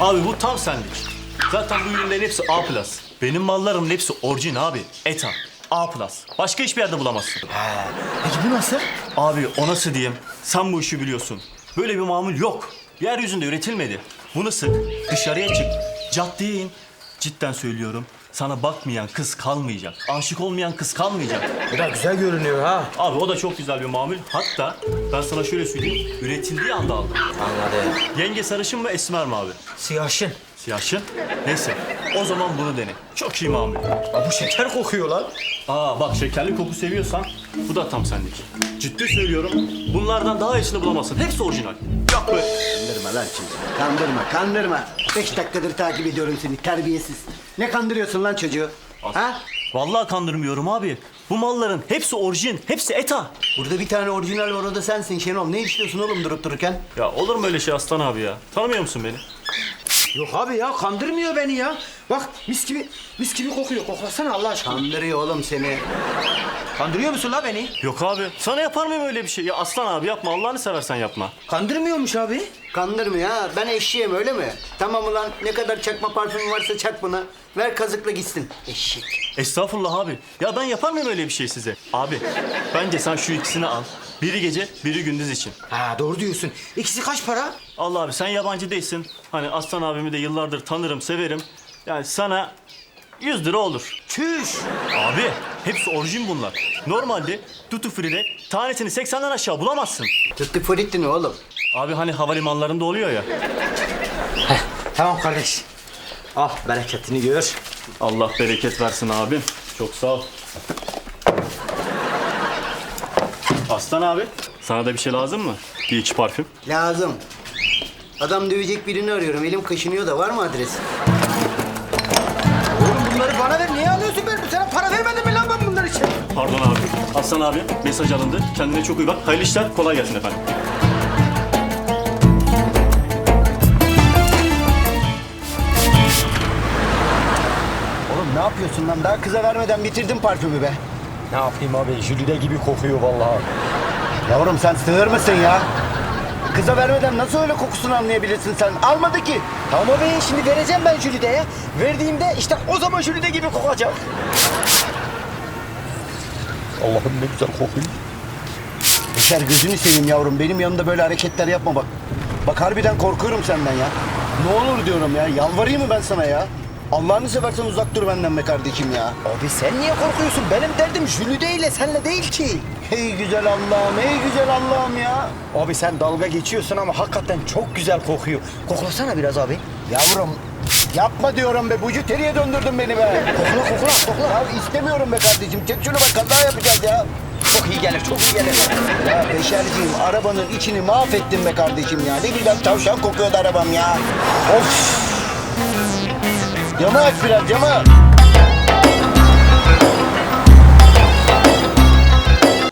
Abi bu tam senlik. Zaten bu ürünlerin hepsi A+. Benim mallarımın hepsi orijin abi. ETA. A+. Başka hiçbir yerde bulamazsın. Peki bu nasıl? Abi o nasıl diyeyim? Sen bu işi biliyorsun. Böyle bir mamul yok. Yeryüzünde üretilmedi. Bunu sık, dışarıya çık, caddeye in. Cidden söylüyorum. Sana bakmayan kız kalmayacak. Aşık olmayan kız kalmayacak. Bu da güzel görünüyor ha. Abi o da çok güzel bir mamul. Hatta ben sana şöyle söyleyeyim. Üretildiği anda aldım. Anladım. Yenge sarışın mı esmer mi abi? Siyahşın. Siyahşın. Neyse. O zaman bunu dene. Çok iyi mamul. Aa, bu şeker kokuyor lan. Aa bak şekerli koku seviyorsan bu da tam senlik. Ciddi söylüyorum. Bunlardan daha iyisini bulamazsın. Hepsi orijinal. Yok böyle. Kandırma lan çocuğu. Kandırma, kandırma. Beş dakikadır takip ediyorum seni terbiyesiz. Ne kandırıyorsun lan çocuğu? Ha? Vallahi kandırmıyorum abi. Bu malların hepsi orijin, hepsi ETA. Burada bir tane orijinal var o da sensin Şenol. Ne istiyorsun oğlum durup dururken? Ya olur mu öyle şey Aslan abi ya? Tanımıyor musun beni? Yok abi ya kandırmıyor beni ya. Bak mis gibi mis gibi kokuyor. Koklasana Allah aşkına. Kandırıyor oğlum seni. Kandırıyor musun la beni? Yok abi. Sana yapar mıyım öyle bir şey? Ya Aslan abi yapma. Allah'ını seversen yapma. Kandırmıyormuş abi. Kandırmıyor ha. Ben eşeğim öyle mi? Tamam ulan ne kadar çakma parfüm varsa çak buna. Ver kazıkla gitsin. Eşek. Estağfurullah abi. Ya ben yapar mıyım öyle bir şey size? Abi bence sen şu ikisini al. Biri gece, biri gündüz için. Ha doğru diyorsun. İkisi kaç para? Allah abi sen yabancı değilsin. Hani Aslan abimi de yıllardır tanırım, severim. Yani sana 100 lira olur. Çüş. Abi hepsi orijin bunlar. Normalde tutu fride tanesini 80'den aşağı bulamazsın. Tutti frutti ne oğlum? Abi hani havalimanlarında oluyor ya. Tamam kardeş. Al bereketini gör. Allah bereket versin abi. Çok sağ ol. Aslan abi, sana da bir şey lazım mı? Bir iki parfüm. Lazım. Adam dövecek birini arıyorum. Elim kaşınıyor da var mı adres? Oğlum bunları bana ver. Niye alıyorsun ben? Sana para vermedim mi lan ben bunlar için? Pardon abi. Aslan abi, mesaj alındı. Kendine çok iyi bak. Hayırlı işler, kolay gelsin efendim. Oğlum ne yapıyorsun lan? Daha kıza vermeden bitirdin parfümü be. Ne yapayım abi? Jülide gibi kokuyor vallahi. Yavrum sen sığır mısın ya? Kıza vermeden nasıl öyle kokusunu anlayabilirsin sen? Almadı ki. Tamam abi şimdi vereceğim ben Jülide'ye. Verdiğimde işte o zaman Jülide gibi kokacak. Allah'ım ne güzel kokuyor. Beşer gözünü seveyim yavrum. Benim yanımda böyle hareketler yapma bak. Bak harbiden korkuyorum senden ya. Ne olur diyorum ya. Yalvarayım mı ben sana ya? Allah'ını seversen uzak dur benden be kardeşim ya. Abi sen niye korkuyorsun? Benim derdim Jülide ile senle değil ki. Hey güzel Allah'ım, hey güzel Allah'ım ya. Abi sen dalga geçiyorsun ama hakikaten çok güzel kokuyor. Koklasana biraz abi. Yavrum yapma diyorum be. Bucu teriye döndürdün beni be. Kokla kokla kokla. Ya istemiyorum be kardeşim. Çek şunu bak kaza yapacağız ya. Çok iyi gelir çok iyi gelir. Ya Beşerciğim arabanın içini mahvettin be kardeşim ya. Ne güzel tavşan kokuyordu arabam ya. Of. Camı aç biraz camı.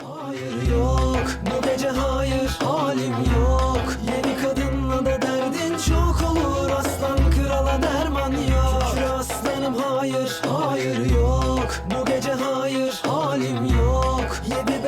Hayır yok, bu gece hayır halim yok. Yeni kadınla da derdin çok olur. Aslan krala derman yok. Şükür aslanım hayır, hayır yok. Bu gece hayır halim yok. Yedi